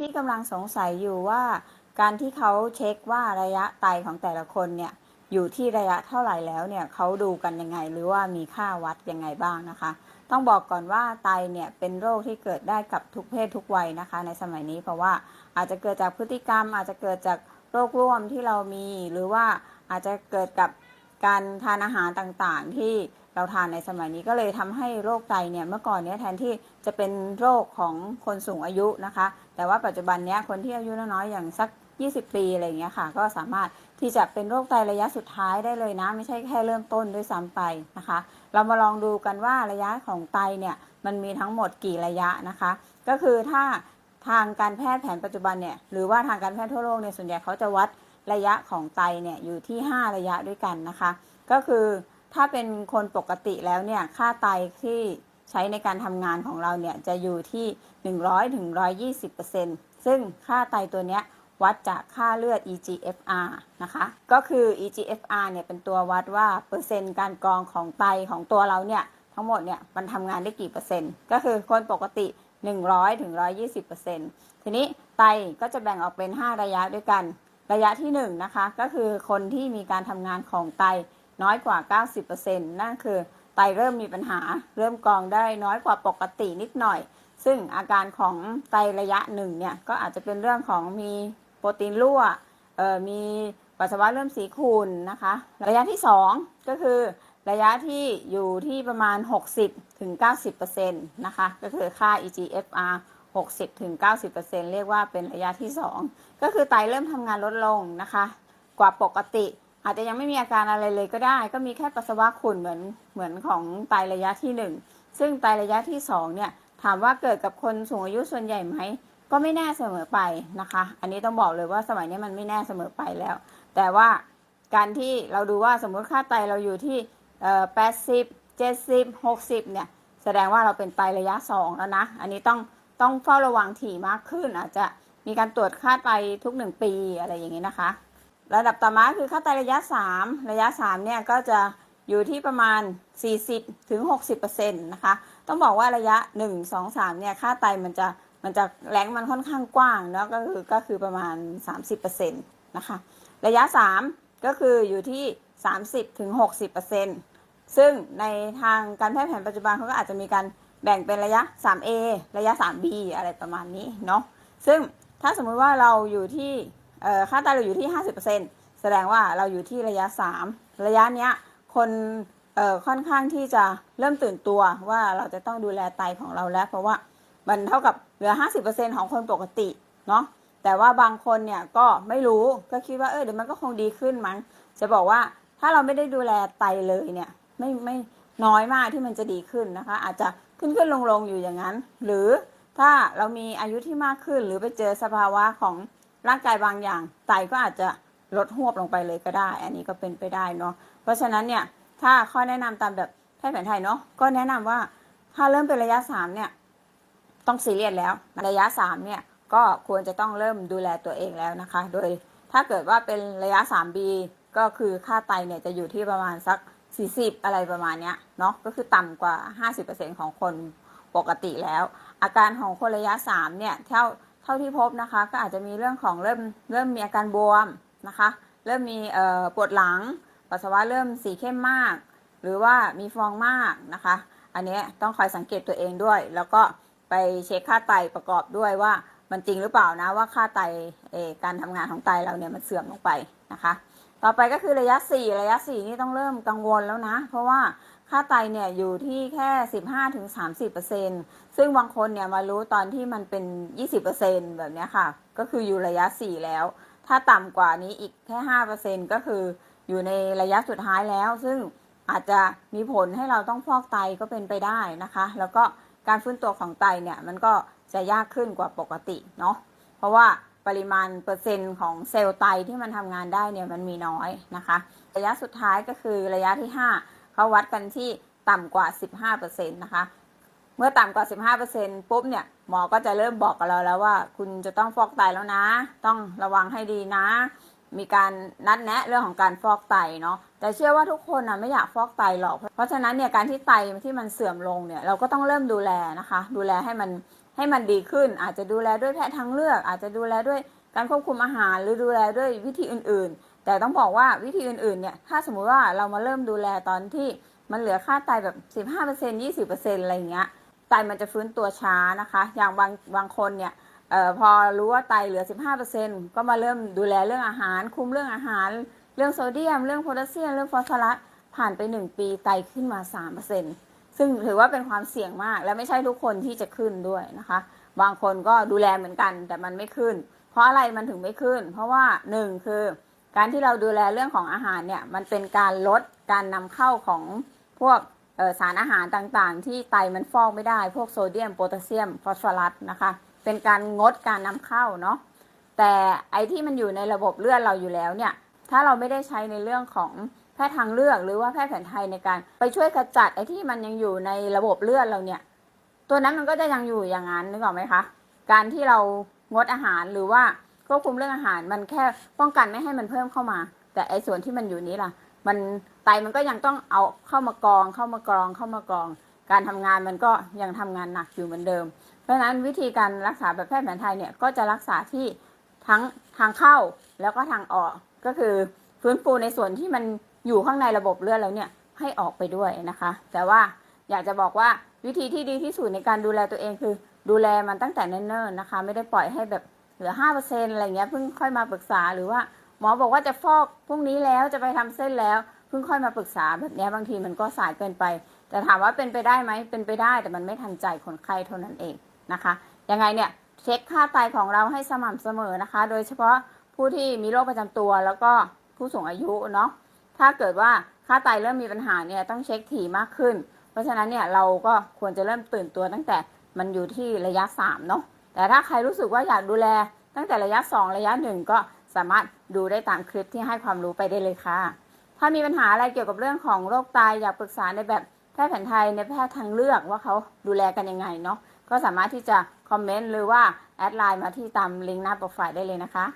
ที่กำลังสงสัยอยู่ว่า การที่เขาเช็คว่าระยะไตของแต่ละคนเนี่ยอยู่ที่ระยะเท่าไหร่แล้วเนี่ยเขาดูกันยังไงหรือว่ามีค่าวัดยังไงบ้างนะคะ ต้องบอกก่อนว่าไตเนี่ยเป็นโรคที่เกิดได้กับทุกเพศทุกวัยนะคะ ในสมัยนี้เพราะว่าอาจจะเกิดจากพฤติกรรม อาจจะเกิดจากโรคร่วมที่เรามี หรือว่าอาจจะเกิดกับการทานอาหารต่างๆ ที่ เราทานในสมัยนี้ก็เลยทำให้โรคไตเนี่ยเมื่อก่อนเนี้ยแทนที่จะเป็นโรคของคนสูงอายุนะคะ แต่ว่าปัจจุบันเนี้ยคนที่อายุน้อยๆอย่างสัก 20 ปีอะไรอย่างเงี้ยค่ะ ก็สามารถที่จะเป็นโรคไตระยะสุดท้ายได้เลยนะ ไม่ใช่แค่เริ่มต้นด้วยซ้ำไปนะคะ เรามาลองดูกันว่าระยะของไตเนี่ยมันมีทั้งหมดกี่ระยะนะคะ ก็คือถ้าทางการแพทย์แผนปัจจุบันเนี่ยหรือว่าทางการแพทย์ทั่วโลกเนี่ยส่วนใหญ่เขาจะวัดระยะของไตเนี่ยอยู่ที่ 5 ระยะด้วยกันนะคะ ก็คือ ถ้าเป็นคนปกติแล้วเนี่ยค่าไตที่ใช้ในการทำงานของเราเนี่ยจะอยู่ที่ 100-120%ซึ่งค่าไตตัวเนี้ยวัดจากค่าเลือด eGFR นะคะ ก็คือ eGFR เนี่ยเป็นตัววัดว่าเปอร์เซ็นต์การกรองของไตของตัวเราเนี่ยทั้งหมดเนี่ยมันทำงานได้กี่เปอร์เซ็นต์ ก็คือคนปกติ 100ถึง120%ทีนี้ไตก็จะแบ่งออกเป็น 5 ระยะด้วยกัน ระยะที่ 1นงนะคะ ก็คือคนที่มีการทำงานของไต น้อยกว่า 90%นั่นคือไตเริ่มมีปัญหา เริ่มกรองได้น้อยกว่าปกตินิดหน่อย ซึ่งอาการของไตระยะหนึ่งเนี่ยก็อาจจะเป็นเรื่องของมีโปรตีนรั่วมีปัสสาวะเริ่มสีขุ่นนะคะ ระยะที่ 2 ก็คือระยะที่อยู่ที่ประมาณ 60ถึง90%นะคะ ก็คือค่า eGFR 60-90%เรียกว่าเป็นระยะที่ 2 ก็คือไตเริ่มทำงานลดลงนะคะ กว่าปกติ อาจจะยังไม่มีอาการอะไรเลยก็ได้ ก็มีแค่ปัสสาวะขุ่นเหมือนเหมือนของไตระยะที่ 1 ซึ่งไตระยะที่2เนี่ยถามว่าเกิดกับคนสูงอายุส่วนใหญ่ไหมก็ไม่แน่เสมอไปนะคะ อันนี้ต้องบอกเลยว่าสมัยนี้มันไม่แน่เสมอไปแล้ว แต่ว่าการที่เราดูว่าสมมุติค่าไตเราอยู่ที่เอ่อ80 70 60เนี่ยแสดงว่าเราเป็นไตระยะ2แล้วนะ อันนี้ต้องต้องเฝ้าระวังถี่มากขึ้น อาจจะมีการตรวจค่าไตทุก1ปีอะไรอย่างนี้นะคะ ระดับต่อมาคือค่าไตระยะ 3 ระยะ3เนี่ยก็จะอยู่ที่ประมาณ 40ถึง60%นะคะ ต้องบอกว่าระยะ 1 2 3เนี่ยค่าไตมันจะมันจะแรงมันค่อนข้างกว้างเนาะก็คือก็คือประมาณ 30%นะคะ ระยะ 3 ก็คืออยู่ที่ 30ถึง60%ซึ่งในทางการแพทย์แผนปัจจุบันเขาก็อาจจะมีการแบ่งเป็นระยะ 3A ระยะ 3B อะไรประมาณนี้เนาะซึ่งถ้าสมมุติว่าเราอยู่ที่ เอ่อค่าไตเราอยู่ที่ 50%แสดงว่าเราอยู่ที่ระยะ 3 ระยะเนี้ยคนเอ่อค่อนข้างที่จะเริ่มตื่นตัวว่าเราจะต้องดูแลไตของเราแล้ว เพราะว่ามันเท่ากับเหลือ 50%ของคนปกติเนาะแต่ว่าบางคนเนี่ยก็ไม่รู้ก็คิดว่าเออเดี๋ยวมันก็คงดีขึ้นมั้งจะบอกว่าถ้าเราไม่ได้ดูแลไตเลยเนี่ยไม่ไม่น้อยมากที่มันจะดีขึ้นนะคะ อาจจะขึ้นขึ้นลงลงอยู่อย่างนั้น หรือถ้าเรามีอายุที่มากขึ้นหรือไปเจอสภาวะของ ร่างกายบางอย่าง ไตก็อาจจะลดหวบลงไปเลยก็ได้ อันนี้ก็เป็นไปได้เนาะเพราะฉะนั้นเนี่ยถ้าข้อแนะนำตามแบบแพทย์แผนไทยเนาะก็แนะนำว่าถ้าเริ่มเป็นระยะสามเนี่ยต้องซีเรียสแล้วระยะสามเนี่ยก็ควรจะต้องเริ่มดูแลตัวเองแล้วนะคะ โดยถ้าเกิดว่าเป็นระยะ 3B ก็คือค่าไตเนี่ยจะอยู่ที่ประมาณสัก 40 อะไรประมาณเนี้ยเนาะก็คือต่ำกว่า 50%ของคนปกติแล้ว อาการของคนระยะ 3 เนี่ยเท่า เท่าที่พบนะคะ ก็อาจจะมีเรื่องของเริ่มเริ่มมีอาการบวมนะคะ เริ่มมีปวดหลัง ปัสสาวะเริ่มสีเข้มมาก หรือว่ามีฟองมากนะคะ อันนี้ต้องคอยสังเกตตัวเองด้วย แล้วก็ไปเช็คค่าไตประกอบด้วยว่ามันจริงหรือเปล่านะว่าค่าไตการทำงานของไตเราเนี่ยมันเสื่อมลงไปนะคะ ต่อไปก็คือระยะ 4 ระยะ 4 นี่ต้องเริ่มกังวลแล้วนะ เพราะว่า ค่าไตเนี่ยอยู่ที่แค่ 15-30%ซึ่งบางคนเนี่ยมารู้ตอนที่มันเป็น 20%แบบเนี้ค่ะ ก็คืออยู่ระยะ 4 แล้ว ถ้าต่ำกว่านี้อีกแค่ 5%ก็คืออยู่ในระยะสุดท้ายแล้ว ซึ่งอาจจะมีผลให้เราต้องฟอกไตก็เป็นไปได้นะคะ แล้วก็การฟื้นตัวของไตเนี่ยมันก็จะยากขึ้นกว่าปกติเนาะ เพราะว่าปริมาณเปอร์เซ็นต์ของเซลล์ไตที่มันทำงานได้เนี่ยมันมีน้อยนะคะ ระยะสุดท้ายก็คือระยะที่ 5 เขาวัดกันที่ต่ำกว่า 15%นะคะ เมื่อต่ำกว่า 15%ปุ๊บเนี่ยหมอก็จะเริ่มบอกกับเราแล้วว่า คุณจะต้องฟอกไตแล้วนะ ต้องระวังให้ดีนะ มีการนัดแนะเรื่องของการฟอกไตเนาะแต่เชื่อว่าทุกคนนะไม่อยากฟอกไตหรอก เพราะฉะนั้นเนี่ยการที่ไตที่มันเสื่อมลงเนี่ยเราก็ต้องเริ่มดูแลนะคะ ดูแลให้มันให้มันดีขึ้น อาจจะดูแลด้วยแพทย์ทางเลือก อาจจะดูแลด้วยการควบคุมอาหารหรือดูแลด้วยวิธีอื่นๆ แต่ต้องบอกว่าวิธีอื่นๆเนี่ยถ้าสมมุติว่าเรามาเริ่มดูแลตอนที่มันเหลือค่าไตแบบ 15% 20%อะไรอย่างเงี้ยไตมันจะฟื้นตัวช้านะคะ อย่างบางบางคนเนี่ยออพอรู้ว่าไตเหลือ 15%ก็มาเริ่มดูแลเรื่องอาหาร คุมเรื่องอาหาร เรื่องโซเดียม เรื่องโพแทสเซียม เรื่องฟอสฟอรัสผ่านไป 1 ปีไตขึ้นมา 3%ซึ่งถือว่าเป็นความเสี่ยงมาก และไม่ใช่ทุกคนที่จะขึ้นด้วยนะคะ บางคนก็ดูแลเหมือนกันแต่มันไม่ขึ้น เพราะอะไรมันถึงไม่ขึ้น เพราะว่าหนึ่งคือ การที่เราดูแลเรื่องของอาหารเนี่ยมันเป็นการลดการนำเข้าของพวกสารอาหารต่างๆ ที่ไตมันฟอกไม่ได้ พวกโซเดียมโพแทสเซียมฟอสฟอรัสนะคะเป็นการงดการนำเข้าเนาะแต่ไอที่มันอยู่ในระบบเลือดเราอยู่แล้วเนี่ยถ้าเราไม่ได้ใช้ในเรื่องของแพทย์ทางเลือกหรือว่าแพทย์แผนไทยในการ ไปช่วยขจัดไอ้ที่มันยังอยู่ในระบบเลือดเราเนี่ย ตัวนั้นมันก็จะยังอยู่อย่างนั้นนึกออกไหมคะ การที่เรางดอาหารหรือว่า ควบคุมเรื่องอาหาร มันแค่ป้องกันไม่ให้มันเพิ่มเข้ามา แต่ไอ้ส่วนที่มันอยู่นี้ล่ะ มันไตมันก็ยังต้องเอาเข้ามากรอง เข้ามากรองเข้ามากรอง การทำงานมันก็ยังทำงานหนักอยู่เหมือนเดิม เพราะฉะนั้นวิธีการรักษาแบบแพทย์แผนไทยเนี่ยก็จะรักษาที่ทั้งทางเข้าแล้วก็ทางออกก็คือฟื้นฟูในส่วนที่มันอยู่ข้างในระบบเลือดแล้วเนี่ยให้ออกไปด้วยนะคะ แต่ว่าอยากจะบอกว่าวิธีที่ดีที่สุดในการดูแลตัวเองคือ ดูแลมันตั้งแต่เนิ่นๆนะคะ ไม่ได้ปล่อยให้แบบ เหลือห้าเปอร์เซ็นอะไรเงี้ยเพิ่งค่อยมาปรึกษาหรือว่า หมอบอกว่าจะฟอกพรุ่งนี้แล้วจะไปทำเส้นแล้วเพิ่งค่อยมาปรึกษาแบบเนี้ยบางทีมันก็สายเกินไป แต่ถามว่าเป็นไปได้ไหมเป็นไปได้แต่มันไม่ทันใจคนไข้เท่านั้นเองนะคะยังไงเนี่ยเช็คค่าไตของเราให้สม่ำเสมอนะคะ โดยเฉพาะผู้ที่มีโรคประจำตัวแล้วก็ผู้สูงอายุเนาะถ้าเกิดว่าค่าไตเริ่มมีปัญหาเนี่ยต้องเช็คถี่มากขึ้น เพราะฉะนั้นเนี่ยเราก็ควรจะเริ่มตื่นตัวตั้งแต่มันอยู่ที่ระยะ3เนาะ แต่ถ้าใครรู้สึกว่าอยากดูแล ตั้งแต่ระยะ 2 ระยะ 1 ก็สามารถดูได้ตามคลิปที่ให้ความรู้ไปได้เลยค่ะ ถ้ามีปัญหาอะไรเกี่ยวกับเรื่องของโรคไตอยากปรึกษาในแบบแพทย์แผนไทยในแพทย์ทางเลือกว่าเขาดูแลกันยังไงเนาะก็สามารถที่จะคอมเมนต์หรือว่าแอดไลน์มาที่ตามลิงก์หน้าโปรไฟล์ได้เลยนะคะ